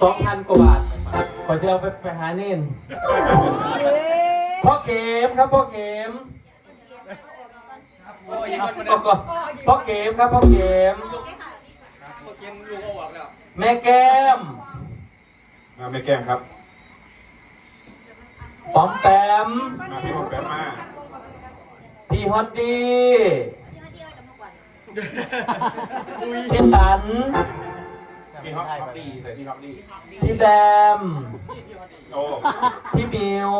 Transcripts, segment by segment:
สองพันกว่าบาทขอเสียเอาไปไปหาเน่นพ่อเข็มครับพ่อเข็มพ่อก่อนพ่อเข็มครับพ่อเข็มแม่แก้มมาแม่แก้มครับปอมแปมมาพี่หมดแป๊บมาพี่ฮอตดีพี่ตัน พี่ฮอปฮอปดีใส่พี่ฮอปดีพี่แบม โอ้พี่หมิว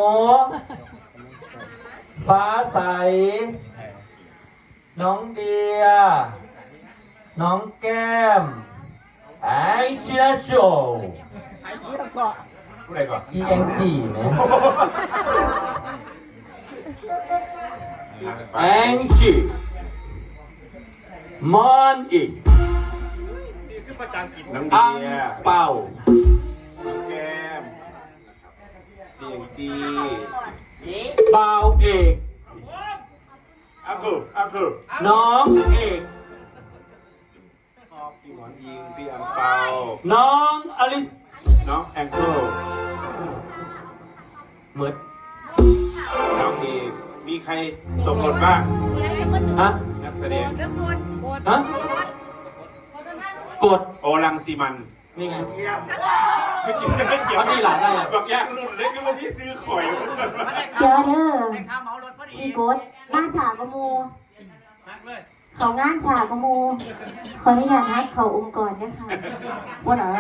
ฟ้าใส น้องเดีย น้องแก้ม ไอเชียโชผู้ใดก่อนอีแองจีเนี่ยแองจีมอนอี น้องอัเดีงยเป่า น้องแก้มดีเอ็งจีเป่าเอก อัพคืออัพคือน้องเอก พี่หมอนยิง พี่อังเปา น้องอลิสน้องแองเกิลเหมือนน้องเอกมีใครตกหล่นบ้าง ฮะนักแสดงฮะ กดโอลังซีมันนี่ไง ไม่เกี่ยวไม่เกี่ยวเอาที่หลังได้อะ แบบยางรุ่นเล็กก็วันนี้ซื้อข่อยมันสั่นมาเดี๋ยวเด้อพี่กดบ้านสาวกบหมูเขางานสาวกบหมูขออนุญาตนัดเขาองค์กรนะคะว่าหนา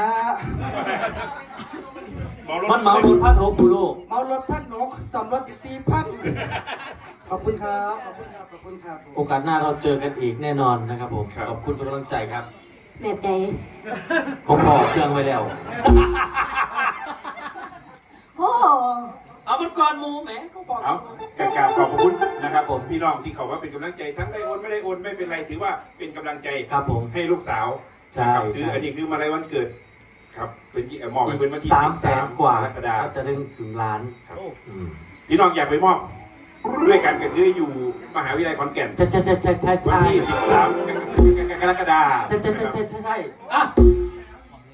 มันเมาบุญพัดโหปูลูกเมารถพันนกสำรถอีกสี่พันขอบคุณครับ ขอบคุณครับ ขอบคุณครับโอกาสหน้าเราเจอกันอีกแน่นอนนะครับผม ขอบคุณทุกกำลังใจครับ แบบใดผมบอกเครื่องไว้แล้ว โอ้เอามันก่อนหมูแหมเขาบอกเอากรารขอบคุณนะครับ ผมพี่น้องที่เขาว่าเป็นกำลังใจทั้งได้โอนไม่ได้โอนไม่เป็นไรถือว่าเป็นกำลังใจครับผมให้ลูกสาวใช่นะครับใช่ คืออันนี้คือมาลัยวันเกิด ครับเป็นที่เอ่อมอบให้เป็นวันที่สามแสนกว่ากรกฎาคก็มจะถึงถึงล้านครับ อืมพี่น้องอยากไปมอบ ด้วยกันก็คืออยู่มหาวิทยาลัยขอนแก่น ใช่ใช่ใช่ใช่ใช่วันใช่ที่ 13ก รกฎาคมใช่ใช่ใช่ใช่ใช่ใช่อะ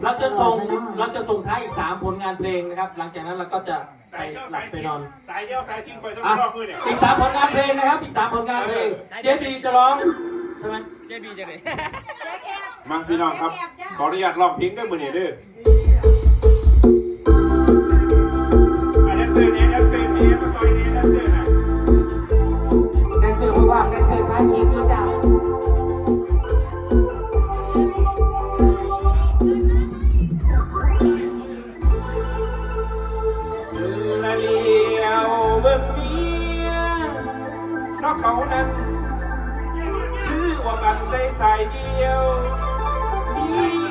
เราจะส่งเราจะส่งท้ายอีกสามผลงานเพลงนะครับ หลังจากนั้นเราก็จะไปหลับไปนอน สายเดียวสายซิงคอยต้องอะรอบมือเนี่ยอีกสามผลงานเพลงนะครับ อีกสามผลงานเพลงเจบีจะร้องใช่ไหมมังพี่น้องครับ ขออนุญาตร้องเพลงด้วยมือเนี่ยเด้ออะแดนเซอร์เนี่ยแดนเซอร์เนี่ยมาซอยเนี่ยแดนเซอร์น่ะแดนเซอร์ว่างๆแดนเซอร์ท้ายคลิป นั้น คือว่ามันใส่สเดียวเมี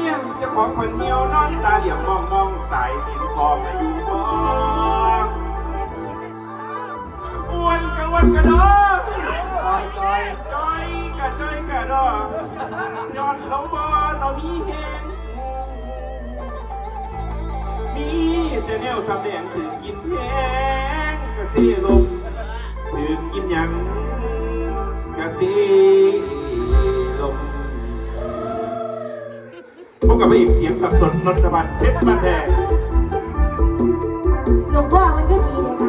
ยเจะของคนเหี่ยวนอนตาเหลี่ยมมองมองสายสินฟองมาอยู่ฟองอ้วนกะอ้วนกะดอจอยจอยจอยกะจอยกะดอยอนเราบ่เรามีแหงมีแต่แนวสำแดงถือกินแพงกะเสียลมถือกินยัง สีลมพบกับพระเอกเสียงสับสนนนทบันเพชรบันแดงหลวงพ่อมันก็ดีเลยค่ะ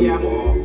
เข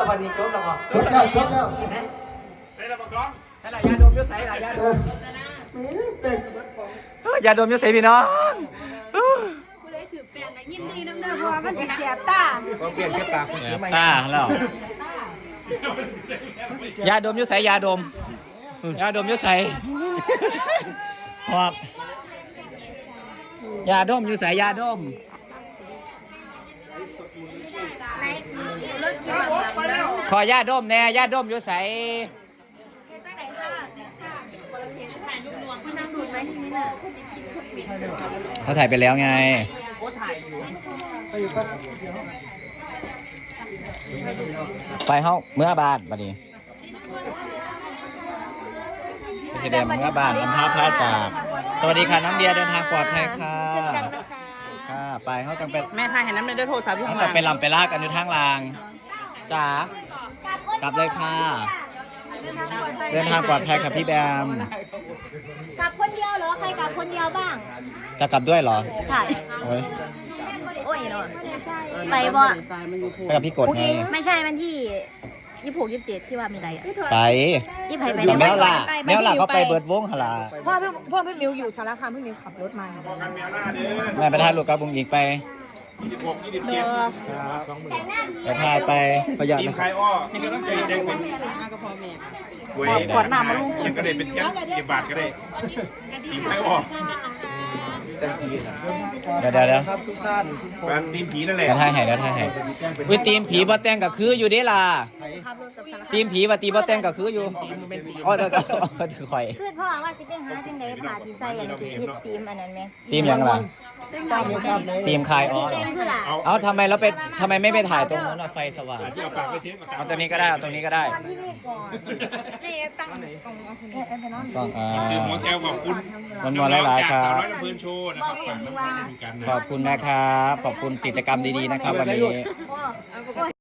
แล้ววันนี้จบแล้วก็จบแล้วจบแล้วใช่หลายยาดมยุใส่หลายยาดเอมอแหม่เด็กยาดมยุใส่พี่น้องกูเลยถือแป้งยินดีน้ำเด้อเพราะว่ามันสิเสียบตาเปลี่ยนแค่ปากคนนี้ไม่อ่าแล้วยาดมยุใส่ยาดมยาดมยุใส่ครับยาดมยุใส่ยาดม ในเลิกกินแบบแบบนั้น ขอยาดมแน่ยาดมยุใส่จังไหนค่ะค่ะถ่ายรูปนวลพี่นั่เขาถ่ายไปแล้วไงไปห้องเมื่อบานบัดนี้พี่เดมเมื่อบานลำพาพาจากสวัสดีค่ะ น้องเดียเดินทางปลอดภัยค่ะ ไปเขาจังเป็นแม่ทายเห็นน้ำในด้วยโทรศัพท์ที่เขาข้างหจะลังไปลำไปลากกันอยู่ทางลางจ๋ากลับเลยค่ะ เดินทางปลอดภัยค่ะพี่แบม กลับคนเดียวเหรอ ใครกลับคนเดียวบ้าง จะกลับด้วยเหรอใช่โอ้ยโอ้ยเนาะไปบ่ไปกับพี่กดไง ไม่ใช่วันที่ ยี่หกยี่สิบเจ็ดที่ว่ามีอะไรอะไปยี่ไผไปแล้วแมวล่ะไปไปแมวล่ะไปเขาไปเบิร์ดวงหนลาพ่อพี่พ่อพี่มิวอยู่สารคามพี่มิวขับรถมาแม่ไปถ่ายรูปกับบุงอีกไปยี่สิบหกยี่สิบเจ็ดไปถ่ายไปประหยัดทีมนะใครอ้อที่ก็ต้องใจแดงเป็นมากับพ่อแม่หวยกดหน้ามาลูกยังก็ได้เป็นแค่เก็บบาทก็ได้ทีมใครอ้อ เดี๋ยวเดี๋ยวเดี๋ยวแฟนทีมผีนั่นแหละเดี๋ยวถ่ายให้เดี๋ยวถ่ายให้วิทีมผีบ่แต่งก็คืออยู่เด้ล่ะทีมผีว่าตีบ่แต่งก็คืออยู่อ๋อเดี๋ยวเดี๋ยวถือข่อยคือพ่อว่าสิไปหาจังไดผ่าที่ใส่อันที่เฮ็ดทีมอันนั้นไหมทีมหยังล่ะตายสิเต็มทีมคายอ๋อเต็มคือล่ะเอาทำไมเราไปทำไมไม่ไปถ่ายตรงนู้นอะไฟสว่างที่เอาปากไปทิ้งเอาตัวนี้ก็ได้เอาตรงนี้ก็ได้ที่นี่ก่อนนี่ตั้งต้องอ่าชื่อหมอแซวขอบคุณมันมาหลายๆครับสาวน้อยลำเพลินโชว์นะครับฝากน้องๆได้ดูกันนะ ขอบคุณนะครับ ขอบคุณกิจกรรมดีๆนะครับ วันนี้ พ่อ